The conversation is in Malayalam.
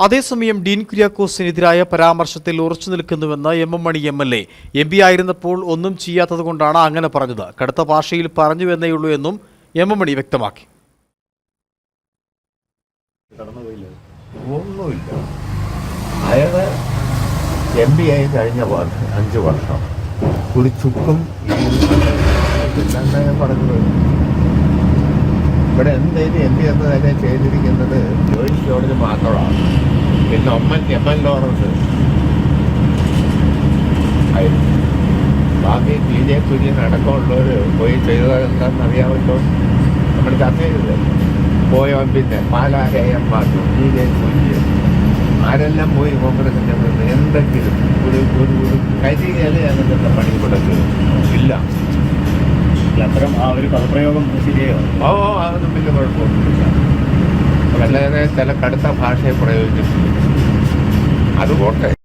അതേസമയം ഡീൻ കുര്യാക്കോസിനെതിരായ പരാമർശത്തിൽ ഉറച്ചു നിൽക്കുന്നുവെന്ന് M M Mani M L A. M P ആയിരുന്നപ്പോൾ ഒന്നും ചെയ്യാത്തതുകൊണ്ടാണ് അങ്ങനെ പറഞ്ഞത്. കടുത്ത ഭാഷയിൽ പറഞ്ഞുവെന്നേയുള്ളൂ എന്നും എം എം മണി വ്യക്തമാക്കി. ഒന്നുമില്ല. എം പി ആയി കഴിഞ്ഞ അഞ്ച് വർഷം. ഒരു ചുക്കും പറഞ്ഞത്. ഇവിടെ എന്തായാലും എം പി എന്ന് തന്നെ ചെയ്തിരിക്കുന്നത്? ജോയിസ് ജോർജ് മാത്രമാണ്. പിന്നെ ഒമ്മൻ എം എൻ ലോറൻസ് ആയിരുന്നു ബാക്കി ബി ജെ കുര്യൻ അടക്കമുള്ളവർ പോയി ചെയ്തത് എന്താണെന്ന് അറിയാമല്ലോ. നമ്മൾ ചർച്ച ചെയ്തത്. പോയോ പിന്നെ പാലാ എ എം മാർക്കും ബി ജെ കുര്യൻ ആരെല്ലാം പോയി കോൺഗ്രസിന്റെ നിന്ന്? എന്തെങ്കിലും ഒരു ഒരു ഒരു കരികേല ഞങ്ങൾക്ക് പണി കൊടുക്കുക ഇല്ല. അത്തരം ആ ഒരു പദപ്രയോഗം ശരിയോ ഓ ഓ, അതൊന്നും വലിയ കുഴപ്പമൊന്നുമില്ല. വളരെ ചില കടുത്ത ഭാഷയെ പ്രയോഗിച്ചിട്ടുണ്ട്. അത്